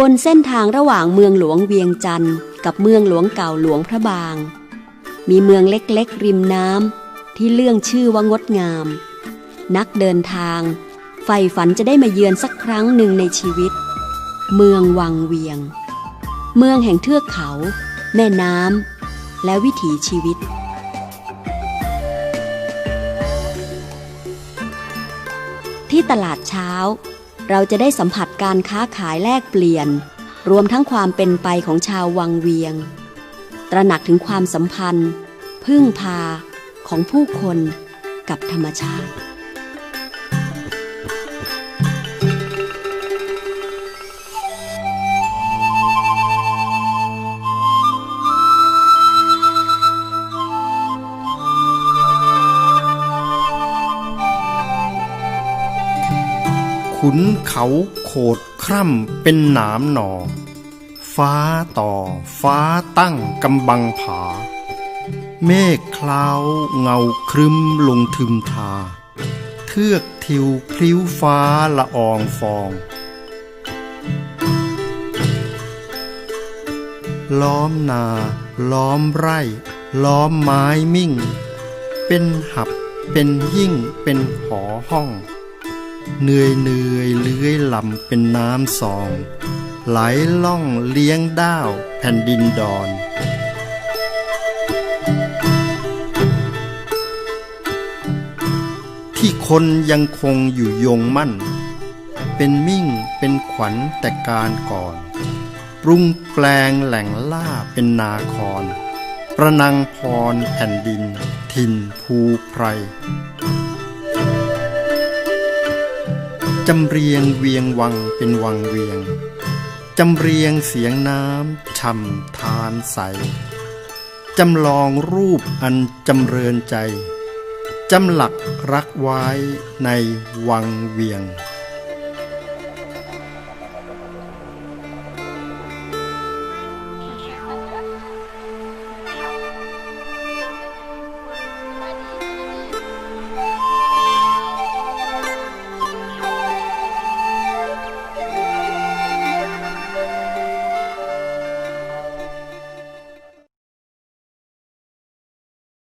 บนเส้นทางระหว่างเมืองหลวงเวียงจันทร์กับเมืองหลวงเก่าหลวงพระบาง มีเมืองเล็กๆ ริมน้ำที่เรื่องชื่อว่างดงาม นักเดินทางใฝ่ฝันจะได้มาเยือนสักครั้งหนึ่งในชีวิต เมืองวังเวียง เมืองแห่งเทือกเขา แม่น้ำและวิถีชีวิตที่ตลาดเช้า เราจะได้สัมผัสการค้าขายแลกเปลี่ยน รวมทั้งความเป็นไปของชาววังเวียง ตระหนักถึงความสัมพันธ์ พึ่งพาของผู้คนกับธรรมชาติ ขุนเขาโขดคร่ำเป็นหนามหนอ ฟ้าต่อฟ้าตั้งกำบังผา เมฆคลาวเงาครึมลงทึมทา เทือกทิวพลิ้วฟ้าละอองฟอง ล้อมนา ล้อมไร่ ล้อมไม้มิ่ง เป็นหับเป็นยิ่งเป็นหอห้อง เหนื่อยเหนื่อยเลื้อยลำเป็นน้ำสอง ไหลล่องเลี้ยงด้าวแผ่นดินดอนที่คนยังคงอยู่ยงมั่น เป็นมิ่งเป็นขวัญแต่การก่อน ปรุงแปลงแหล่งล่าเป็นนาครประนังพรแผ่นดินทินภูไพร จำเรียงเวียงวังเป็นวังเวียง จำเรียงเสียงน้ำช่ำทานใส จำลองรูปอันจำเริญใจ จำหลักรักไว้ในวังเวียง